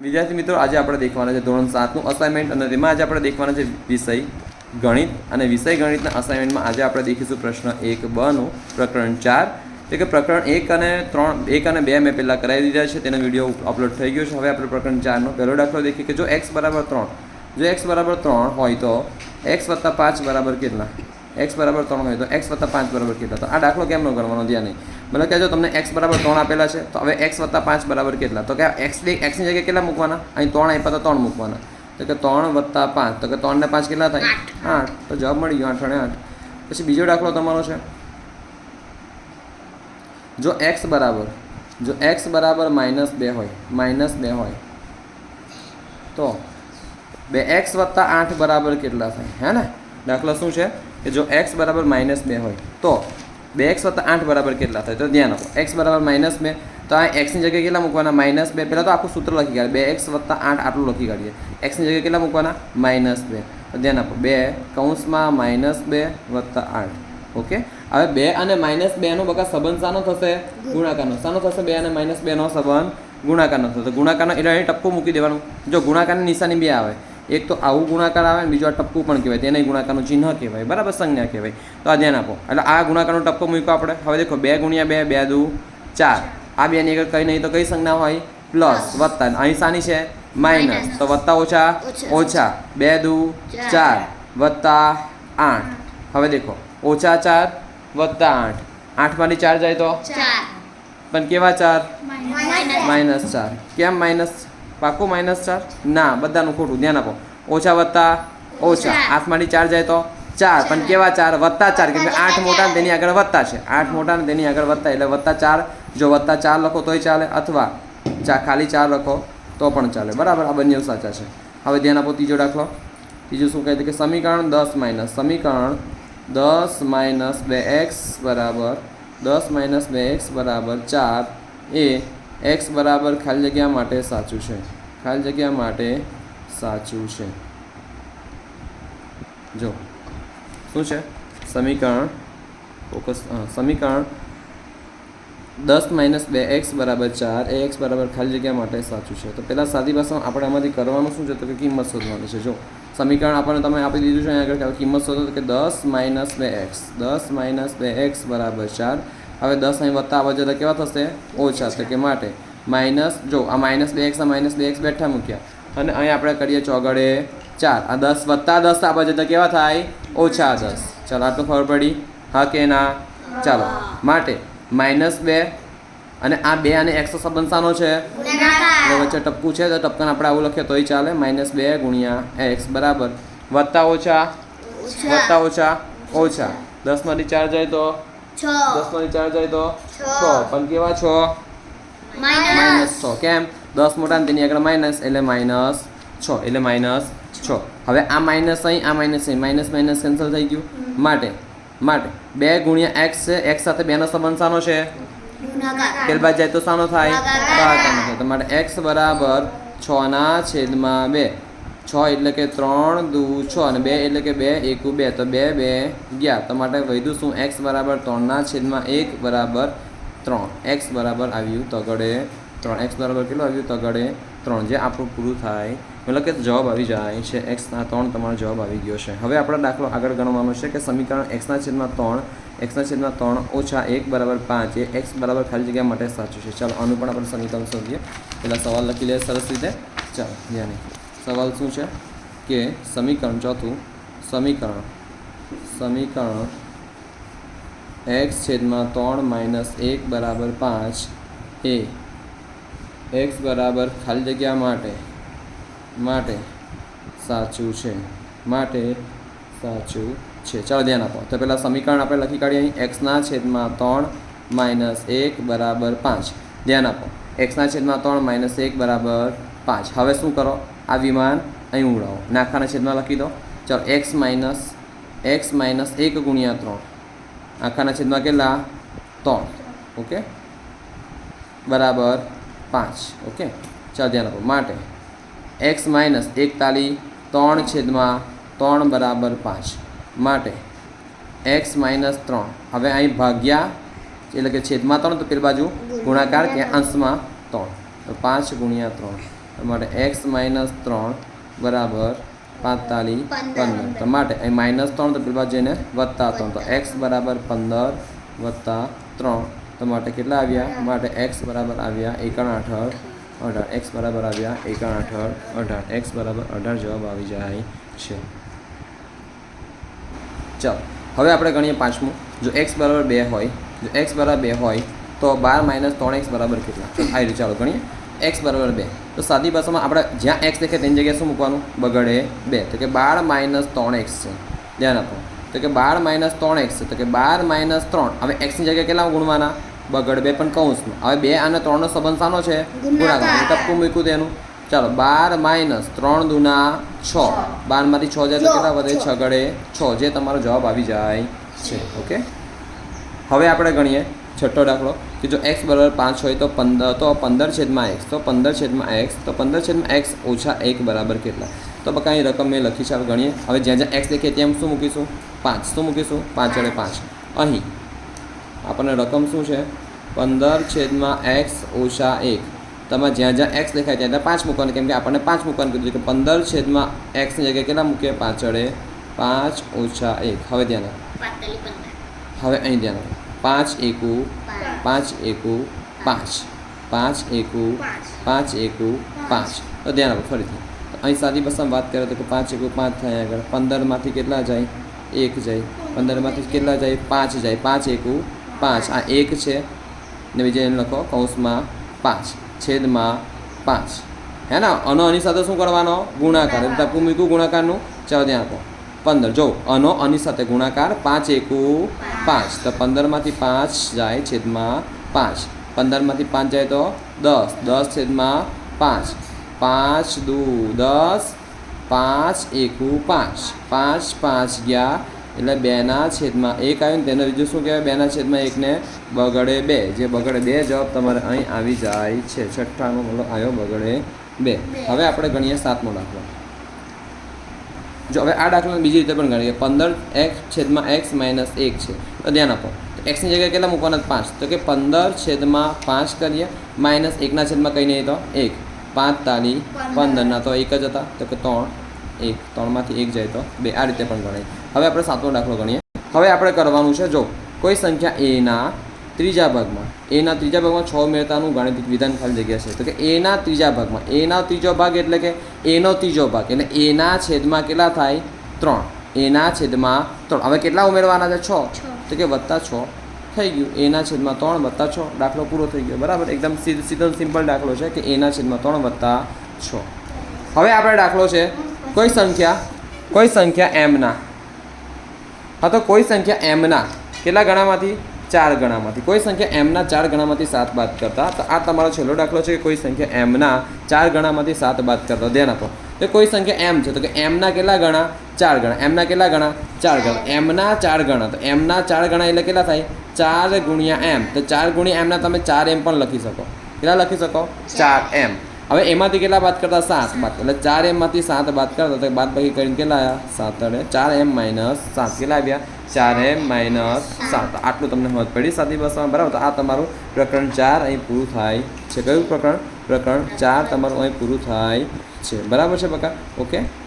વિદ્યાર્થી મિત્રો, આજે આપણે દેખવાના છે ધોરણ સાતનું અસાઇનમેન્ટ અને તેમાં આજે આપણે દેખવાના છે વિષય ગણિત અને વિષય ગણિતના અસાઇનમેન્ટમાં આજે આપણે દેખીશું પ્રશ્ન એક બનું, પ્રકરણ ચાર. એટલે કે પ્રકરણ એક અને ત્રણ, એક અને બે મેં પહેલાં કરાવી દીધા છે, તેનો વીડિયો અપલોડ થઈ ગયો છે. હવે આપણે પ્રકરણ ચારનો પહેલો દાખલો દેખીએ કે જો એક્સ બરાબર ત્રણ, જો એક્સ બરાબર ત્રણ હોય તો એક્સ વત્તા પાંચ બરાબર કેટલા? એક્સ બરાબર ત્રણ હોય તો એક્સ વત્તા પાંચ બરાબર કેટલા? તો આ દાખલો કેમનો ગણવાનો ધ્યાન નહીં મતલબ કે જો તમને એક્સ બરાબર ત્રણ આપેલા છે તો હવે એક્સ વત્તા પાંચ બરાબર કેટલા? તો કે એક્સ એક્સની જગ્યાએ કેટલા મૂકવાના? અહીં ત્રણ આપ્યા તો ત્રણ મૂકવાના. તો કે ત્રણ વત્તા પાંચ તો કે ત્રણ ને પાંચ કેટલા થાય? આઠ. તો જવાબ મળી ગયો આઠ અને આઠ. પછી બીજો દાખલો તમારો છે. જો એક્સ બરાબર જો એક્સ બરાબર માઇનસ બે હોય માઇનસ બે હોય તો બે એક્સ વત્તા આઠ બરાબર કેટલા થાય? હે ને? દાખલો શું છે? કે જો એક્સ બરાબર માઇનસ બે હોય તો બે એક્સ વત્તા આઠ બરાબર કેટલા થાય? તો ધ્યાન આપો. એક્સ બરાબર માઇનસ બે. તો આ એક્સની જગ્યાએ કેટલા મૂકવાના? માઇનસ બે. પહેલાં તો આખું સૂત્ર લખી કાઢીએ. બે એક્સ વત્તા આઠ આટલું લખી કાઢીએ. એક્સની જગ્યાએ કેટલા મૂકવાના? માઇનસ બે. તો ધ્યાન આપો. બે કૌંસમાં માઇનસ બે વત્તા આઠ. ઓકે? હવે બે અને માઇનસ બેનો બકા સંબંધ શાનો થશે? ગુણાકારનો. શાનો થશે બે અને માઇનસ બેનો સંબંધ ગુણાકારનો થશે. ગુણાકારનો એટલે અહીં ટપકું મૂકી દેવાનું. જો ગુણાકારની નિશાની બે આવે એક તો આવું ગુણાકાર આવે ને બીજું આ ટપકું પણ કહેવાય તેને ગુણાકારનું ચિહ્ન કહેવાય બરાબર સંજ્ઞા કહેવાય. તો આ ધ્યાન આપો. એટલે આ ગુણાકારનો ટપકો મૂક્યો આપણે. હવે દેખો બે ગુણ્યા બે બે દુ ચાર. આ બેની આગળ કંઈ નહીં તો કઈ સંજ્ઞા હોય? પ્લસ વત્તા. અહીં શાની છે? માઇનસ. તો વત્તા ઓછા? ઓછા. બે દુ ચાર. વત્તા આઠ. હવે દેખો. ઓછા ચાર વત્તા આઠ. આઠમાંથી ચાર જાય તો? પણ કેવા ચાર? માઇનસ ચાર. કેમ માઇનસ? પાકું માઇનસ ચાર? ના બધાનું ખોટું ધ્યાન આપો. ઓછા વત્તા ઓછા. આઠમાંથી ચાર જાય તો ચાર. પણ કેવા ચાર? વત્તા ચાર કેમ કે આઠ મોટા ને તેની આગળ વત્તા છે. આઠ મોટા ને તેની આગળ વત્તા એટલે વત્તા ચાર. જો વત્તા ચાર લખો તોય ચાલે અથવા ચા ખાલી ચાર લખો તો પણ ચાલે. બરાબર? આ બંને સાચા છે. હવે ધ્યાન આપો ત્રીજો દાખલો. ત્રીજું શું કહે છે કે સમીકરણ દસ માઇનસ સમીકરણ દસ માઇનસ બે એક્સ બરાબર દસ માઇનસ બે એક્સ બરાબર ચાર એ એક્સ બરાબર ખાલી જગ્યા માટે સાચું છે. ખાલી જગ્યા માટે સાચું છે. જો, શું છે? સમીકરણ ફોકસ સમીકરણ દસ માઇનસ બે એક્સ બરાબર ચાર, એ એક્સ બરાબર ખાલી જગ્યા માટે સાચું છે. તો પહેલાં સાદી ભાષામાં આપણે આમાંથી કરવાનું શું છે? તો કે કિંમત શોધવાની છે. જો, સમીકરણ આપણને તમે આપી દીધું છે અહીંયા આગળ કિંમત શોધો તો કે દસ માઇનસ બે એક્સ, દસ માઇનસ બે એક્સ બરાબર ચાર હવે દસ અહીં વત્તા આવવા જતાં કેવા થશે? ઓછા એટલે કે માટે? માઇનસ જો આ માઇનસ બે એક્સ આ માઇનસ બે એક્સ બેઠા મૂક્યા. અને અહીં આપણે કરીએ ચોગડે ચાર. આ દસ વત્તા દસ આવવા જતાં કેવા થાય? ઓછા દસ. ચાલો આટલું ખબર પડી? હા કે ના? ચાલો. માટે માઇનસ બે અને આ બે અને એકસો સંબંધ છે? વચ્ચે ટપકું છે તો ટપકાને આપણે આવું લખીએ તોય ચાલે. માઇનસ બે ગુણ્યા એક્સ બરાબર. વત્તા ઓછા? વત્તા ઓછા? ઓછા. દસમાંથી ચાર જાય તો? છ. દસમાંથી ચાર જાય તો? છ. છ. પણ કેવા છો? માઇનસ. છ. કેમ? દસ મોટા તેની આગળ માઇનસ એટલે માઇનસ છ એટલે માઇનસ છ. હવે આ માઇનસ અહીં આ માઇનસ અહીં. માઇનસ માઇનસ કેન્સલ થઈ ગયું. માટે માટે. બે ગુણ્યા એક્સ છે. એક્સ સાથે બેનો સંબંધ શાનો છે? ત્યારબાદ જાય તો સાનો થાય? ભાગાકાર. ભાગાકારનો થાય તો માટે એક્સ બરાબર છના છેદમાં બે. છ એટલે કે ત્રણ, દુ, છ અને બે એટલે કે બે, એકુ, બે. તો બે બે, ગયા. તો માટે વધ્યું શું? એક્સ બરાબર ત્રણના છેદમાં એક બરાબર ત્રણ. એક્સ બરાબર આવ્યું તગડે ત્રણ. એક્સ બરાબર કેટલું આવ્યું? તગડે ત્રણ. જે આપણું પૂરું થાય. મતલબ કે જવાબ આવી જાય છે એક્સના ત્રણ તમારો જવાબ આવી ગયો છે. હવે આપણો દાખલો આગળ ગણવાનો છે કે સમીકરણ એક્સના છેદમાં ત્રણ એક્સના છેદમાં ત્રણ ઓછા એક બરાબર પાંચ. એ એક્સ બરાબર ખાલી જગ્યા માટે સાચું છે. ચાલો આનું પણ આપણે સમીકરણ શોધીએ. પહેલાં સવાલ લખી લઈએ સરસ રીતે. ચાલો, ધ્યાને. સવાલ શું છે? કે સમીકરણ ચોથું, સમીકરણ સમીકરણ એક્સ છેદમાં ત્રણ માઇનસ એક બરાબર પાંચ એ. એક્સ બરાબર ખાલી જગ્યા માટે માટે સાચું છે. માટે સાચું છે. ચાલો ધ્યાન આપો. તો પહેલાં સમીકરણ આપણે લખી કાઢીએ અહીં. એક્સના છેદમાં ત્રણ માઇનસ એક બરાબર પાંચ. ધ્યાન આપો. એક્સના છેદમાં ત્રણ માઇનસ એક બરાબર પાંચ. હવે શું કરો? આ વિમાન અહીં ઉડાવો નાખાના છેદમાં લખી દો ચાલો એક્સ માઇનસ એક્સ માઇનસ એક ગુણ્યા ત્રણ આખાના છેદમાં કેટલા ત્રણ ઓકે બરાબર પાંચ ઓકે ચાલો ધ્યાન રાખો માટે એક્સ માઇનસ એકતાલી ત્રણ છેદમાં ત્રણ બરાબર પાંચ માટે એક્સ માઇનસ ત્રણ હવે અહીં ભાગ્યા એટલે કે છેદમાં ત્રણ તો પેલી બાજુ ગુણાકાર કે અંશમાં ત્રણ તો પાંચ ગુણ્યા ત્રણ માટે એક્સ માઇનસ ત્રણ બરાબર પાંતાલીસ પંદર. તો માટે અહીં માઇનસ ત્રણ તો પેલા જઈને વત્તા ત્રણ. તો એક્સ બરાબર પંદર વત્તા ત્રણ. તો માટે કેટલા આવ્યા? માટે એક્સ બરાબર આવ્યા એકણ અઢાર અઢાર. એક્સ બરાબર આવ્યા એકણ અઢાર અઢાર. એક્સ બરાબર અઢાર જવાબ આવી જાય છે. ચાલો હવે આપણે ગણીએ પાંચમું. જો એક્સ બરાબર બે હોય જો એક્સ બરાબર બે હોય તો બાર માઇનસ ત્રણ એક્સ બરાબર કેટલા? આવી ચાલો ગણીએ. એક્સ બરાબર બે. તો સાદી ભાષામાં આપણે જ્યાં એક્સ દેખે તેની જગ્યાએ શું મૂકવાનું? બગડે બે. તો કે બાર માઇનસ ત્રણ એક્સ છે. ધ્યાન આપો. તો કે બાર માઇનસ ત્રણ એક્સ છે. તો કે બાર માઇનસ ત્રણ. હવે એક્સની જગ્યાએ કેટલા ગુણવાના? બગડ બે પણ કૌંસમાં. હવે બે અને ત્રણનો સંબંધ સાનો છે? ગુણાકાર. ટપકું મૂક્યું તેનું. ચાલો બાર માઇનસ ત્રણ દુના છ. બારમાંથી છ જાય તો કેટલા વધે? છ. છગડે છ. જે તમારો જવાબ આવી જાય છે. ઓકે? હવે આપણે ગણીએ. છઠ્ઠો દાખલો કે જો એક્સ બરાબર પાંચ હોય તો પંદર તો પંદર છેદમાં એક્સ તો પંદર છેદમાં એક્સ તો પંદર છેદમાં એક્સ ઓછા એક બરાબર કેટલા? તો બકા અહીં રકમ મેં લખી છે આપણે ગણીએ. હવે જ્યાં જ્યાં એક્સ દેખીએ ત્યાં શું મૂકીશું? પાંચ. શું મૂકીશું? પાંચ અને પાંચ. અહીં આપણને રકમ શું છે? પંદર છેદમાં એક્સ ઓછા એક. તમે જ્યાં જ્યાં એક્સ દેખાય ત્યાં ત્યાં પાંચ મૂકવાનું કેમ કે આપણને પાંચ મૂકવાનું કીધું કે પંદર છેદમાં એક્સની જગ્યાએ કેટલા મૂકીએ? પાછળે પાંચ ઓછા એક. હવે ધ્યાન હવે અહીં ધ્યાન પાંચ એકુ પાંચ એકુ, પાંચ. પાંચ એકુ પાંચ. એકુ પાંચ તો ધ્યાન આપો, ફરીથી. અહીં સાદી ભાષામાં વાત કરીએ તો પાંચ એકુ, પાંચ થાય આગળ. પંદરમાંથી કેટલા જાય? એક જાય. પંદરમાંથી કેટલા જાય? પાંચ જાય. પાંચ એકુ, પાંચ. આ એક છે. ને બીજા એને લખો, કૌંસમાં પાંચ. છેદમાં પાંચ. હે ને? અનો આની સાથે શું કરવાનો? ગુણાકાર. એટલે ભૂમિકુ ગુણાકારનું. ચાલો ધ્યાન આપો. પંદર. જો અનો આની સાથે ગુણાકાર પાંચ એકુ પાંચ. તો પંદરમાંથી પાંચ જાય છેદમાં પાંચ. પંદરમાંથી પાંચ જાય તો દસ. દસ છેદમાં પાંચ. પાંચ દુ દસ. પાંચ એકુ પાંચ. પાંચ પાંચ ગયા. એટલે બેના છેદમાં એક આવ્યું ને તેને બીજું શું કહેવાય? બેના છેદમાં એકને બગડે બે. જે બગડે બે જવાબ તમારે અહીં આવી જાય છે. છઠ્ઠાનો મતલબ આવ્યો બગડે બે. હવે આપણે ગણીએ સાતમો દાખલો. જો હવે આ દાખલાને બીજી રીતે પણ ગણીએ. પંદર એક્સ છેદમાં એક્સ માઇનસ એક છે. તો ધ્યાન આપો. તો એક્સની જગ્યાએ કેટલા મૂકવાના? પાંચ. તો કે પંદર છેદમાં પાંચ કરીએ. માઇનસ એકના છેદમાં કંઈ નહીં તો એક. પાંચ તાલી પંદરના તો એક જ હતા. તો કે ત્રણ. એક. ત્રણમાંથી એક જાય તો બે. આ રીતે પણ ગણાય હવે આપણે સાતમો દાખલો ગણીએ. હવે આપણે કરવાનું છે જો કોઈ સંખ્યા એના ત્રીજા ભાગમાં. એના ત્રીજા ભાગમાં છ ઉમેરતાનું ગાણિતિક વિધાન ખાલી જગ્યા છે. તો કે એના ત્રીજા ભાગમાં. એના ત્રીજો ભાગ એટલે કે એનો ત્રીજો ભાગ. એટલે એના છેદમાં કેટલા થાય? ત્રણ. એના છેદમાં ત્રણ. હવે કેટલા ઉમેરવાના છે? છ. તો કે વત્તા છ. થઈ ગયું. એના છેદમાં ત્રણ વત્તા છ. દાખલો પૂરો થઈ ગયો. બરાબર? એકદમ સીધો સીધો સિમ્પલ દાખલો છે કે એના છેદમાં ત્રણ વત્તા છ. હવે આપણે દાખલો છે કોઈ સંખ્યા? કોઈ સંખ્યા એમના. હા તો કોઈ સંખ્યા એમના. કેટલા ગણામાંથી? ચાર ગણામાંથી. કોઈ સંખ્યા એમના ચાર ગણામાંથી સાત બાદ કરતા તો આ તમારો છેલ્લો દાખલો છે કે કોઈ સંખ્યા એમના ચાર ગણામાંથી સાત બાદ કરતા. ધ્યાન આપો. તો કોઈ સંખ્યા એમ છે તો કે એમના કેટલા ગણા? ચાર ગણા. એમના કેટલા ગણા? ચાર ગણા. એમના ચાર ગણા. તો એમના ચાર ગણા એટલે કેટલા થાય? ચાર ગુણ્યા એમ તો ચાર ગુણ્યા એમના તમે ચાર એમ પણ લખી શકો. કેટલા લખી શકો? ચાર એમ. હવે એમાંથી કેટલા બાદ કરતા? સાત બાદ. એટલે ચાર એમમાંથી સાત બાદ કરતા તો બાદ બાકી કરીને કેટલા આવ્યા? સાત અડે. ચાર એમ માઇનસ સાત. કેટલા આવ્યા? ચાર એમ માઇનસ સાત. આટલું તમને સમજ પડી. સાદી ભાષામાં બરાબર. તો આ તમારું પ્રકરણ ચાર અહીં પૂરું થાય છે. કયું પ્રકરણ? પ્રકરણ ચાર તમારું અહીં પૂરું થાય છે. બરાબર છે બકા? ઓકે?